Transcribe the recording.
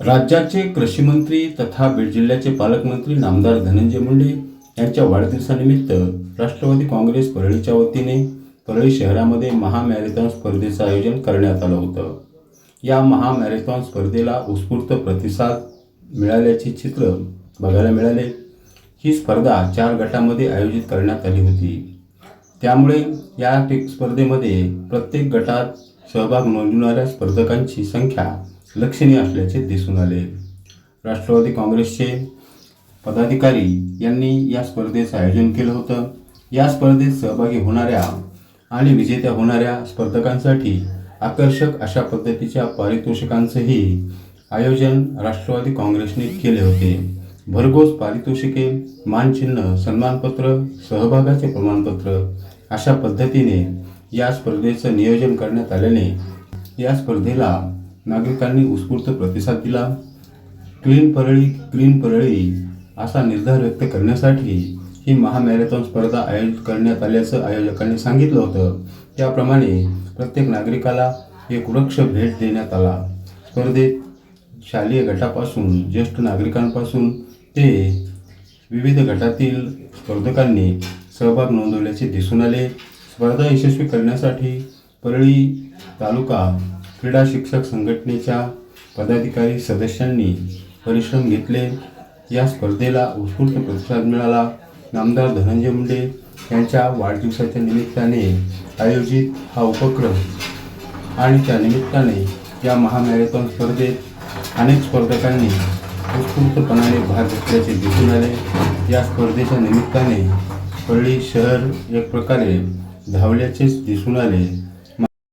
राज्याचे कृषीमंत्री तथा बीड जिल्ह्याचे पालकमंत्री नामदार धनंजय मुंडे यांच्या वाढदिवसानिमित्त राष्ट्रवादी काँग्रेस परळीच्या वतीने परळी शहरामध्ये महामॅरेथॉन स्पर्धेचं आयोजन करण्यात आलं होतं. या महामॅरेथॉन स्पर्धेला उत्स्फूर्त प्रतिसाद मिळाल्याचे चित्र बघायला मिळाले. ही स्पर्धा चार गटामध्ये आयोजित करण्यात आली होती. त्यामुळे या स्पर्धेमध्ये प्रत्येक गटात सहभाग नोंदवणाऱ्या स्पर्धकांची संख्या लक्षणीय असल्याचे दिसून आले. राष्ट्रवादी काँग्रेसचे पदाधिकारी यांनी या स्पर्धेचं आयोजन केलं होतं. या स्पर्धेत सहभागी होणाऱ्या आणि विजेत्या होणाऱ्या स्पर्धकांसाठी आकर्षक अशा पद्धतीच्या पारितोषिकांचंही आयोजन राष्ट्रवादी काँग्रेसने केले होते. भरघोस पारितोषिके मानचिन्ह सन्मानपत्र सहभागाचे प्रमाणपत्र अशा पद्धतीने या स्पर्धेचं नियोजन करण्यात आल्याने या स्पर्धेला नागरिकांनी उत्स्फूर्त प्रतिसाद दिला. क्लीन परळी क्लीन परळी असा निर्धार व्यक्त करण्यासाठी ही महामॅरेथॉन स्पर्धा आयोजित करण्यात आल्याचं आयोजकांनी सांगितलं होतं. त्याप्रमाणे प्रत्येक नागरिकाला एक वृक्ष भेट देण्यात आला. स्पर्धेत शालेय गटापासून ज्येष्ठ नागरिकांपासून ते विविध गटातील स्पर्धकांनी सहभाग नोंदवल्याचे दिसून आले. स्पर्धा यशस्वी करण्यासाठी परळी तालुका क्रीडा शिक्षक संघटनेच्या पदाधिकारी सदस्यांनी परिश्रम घेतले. या स्पर्धेला उत्स्फूर्त प्रतिसाद मिळाला. नामदार धनंजय मुंडे यांच्या वाढदिवसाच्या निमित्ताने आयोजित हा उपक्रम आणि त्या निमित्ताने या महामॅरेथॉन स्पर्धेत अनेक स्पर्धकांनी उत्स्फूर्तपणाने भाग घेतल्याचे दिसून आले. या स्पर्धेच्या निमित्ताने परळी शहर एक प्रकारे धावल्याचेच दिसून आले.